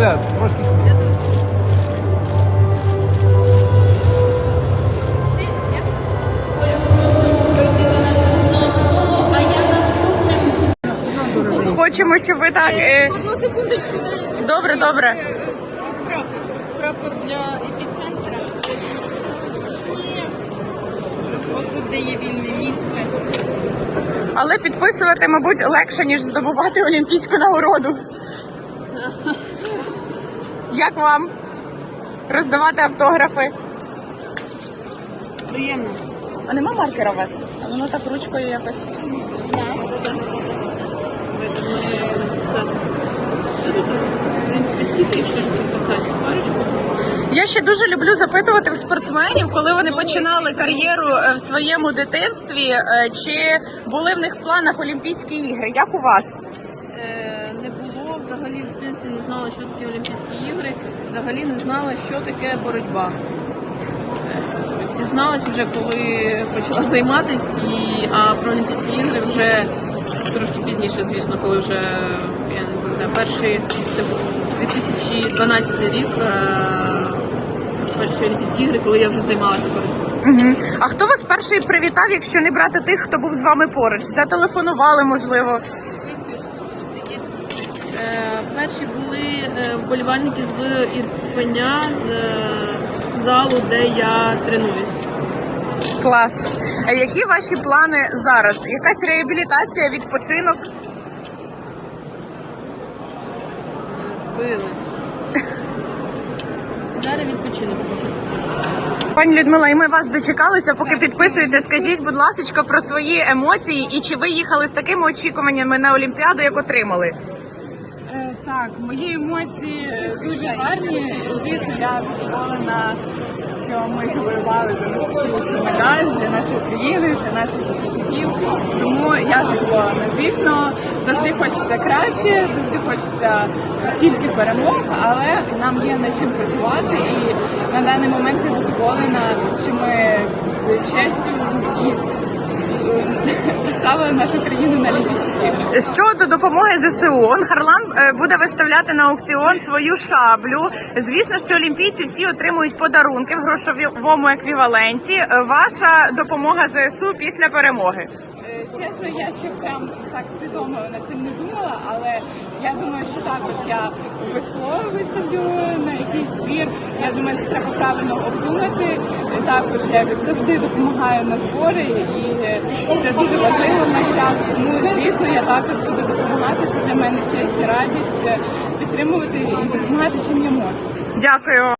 Оля, трошки. Хочемо, щоб ви так. Е, Одну секундочку. Добре, добре. Е, Прапор. Прапор для епіцентра. Отут, де є вільне місце. Але підписувати, мабуть, легше, ніж здобувати олімпійську нагороду. Як вам роздавати автографи? Приємно. А нема маркера у вас? А воно так ручкою якось. В принципі, скільки ще підписати? Я ще дуже люблю запитувати в спортсменів, коли вони починали кар'єру е, в своєму дитинстві, е, чи були в них в планах Олімпійські ігри. Як у вас? Е, не було взагалі в дитинстві не знала, що таке Олімпійські ігри, взагалі не знала, що таке боротьба. Дізналась вже, коли почала займатися, і, а про Олімпійські ігри вже трошки пізніше, звісно, коли вже я не пам'ятаю, перший це був 2012 рік. е, Перші Олімпійські ігри, коли я вже займалася боротьбою. Угу. А хто вас перший привітав, якщо не брати тих, хто був з вами поруч? Зателефонували, можливо. Перші були е, вболівальники з Ірпеня, з е, залу, де я тренуюсь. Клас. А які ваші плани зараз? Якась реабілітація, відпочинок? Збили. Зараз відпочинок. Пані Людмила, і ми вас дочекалися, поки підписуєте. Скажіть, будь ласка, про свої емоції і чи ви їхали з такими очікуваннями на Олімпіаду, як отримали? Так, мої емоції дуже гарні. Звісно, я задоволена, що ми завоювали за цю медаль для нашої країни, для наших захисників. Тому я задоволена. Звісно, завжди хочеться краще, завжди хочеться тільки перемог, але нам є над чим працювати. І на даний момент я задоволена, що ми з честю і представили нашу країну на Олімпійських іграх. Щодо допомоги ЗСУ, Он Харлан е, буде виставляти на аукціон свою шаблю. Звісно, що олімпійці всі отримують подарунки в грошовому еквіваленті. Ваша допомога ЗСУ після перемоги. Чесно, я ще прям так свідомо над цим не думала, але я думаю, що також я обов'язково виставлю на якийсь збір. Я думаю, це треба правильно обдумати. Також я як завжди допомагаю на збори, і це дуже важливо в наш час. Тому звісно, я також буду допомагати. Це для мене честь і радість е, підтримувати і допомагати, чим я можу. Дякую.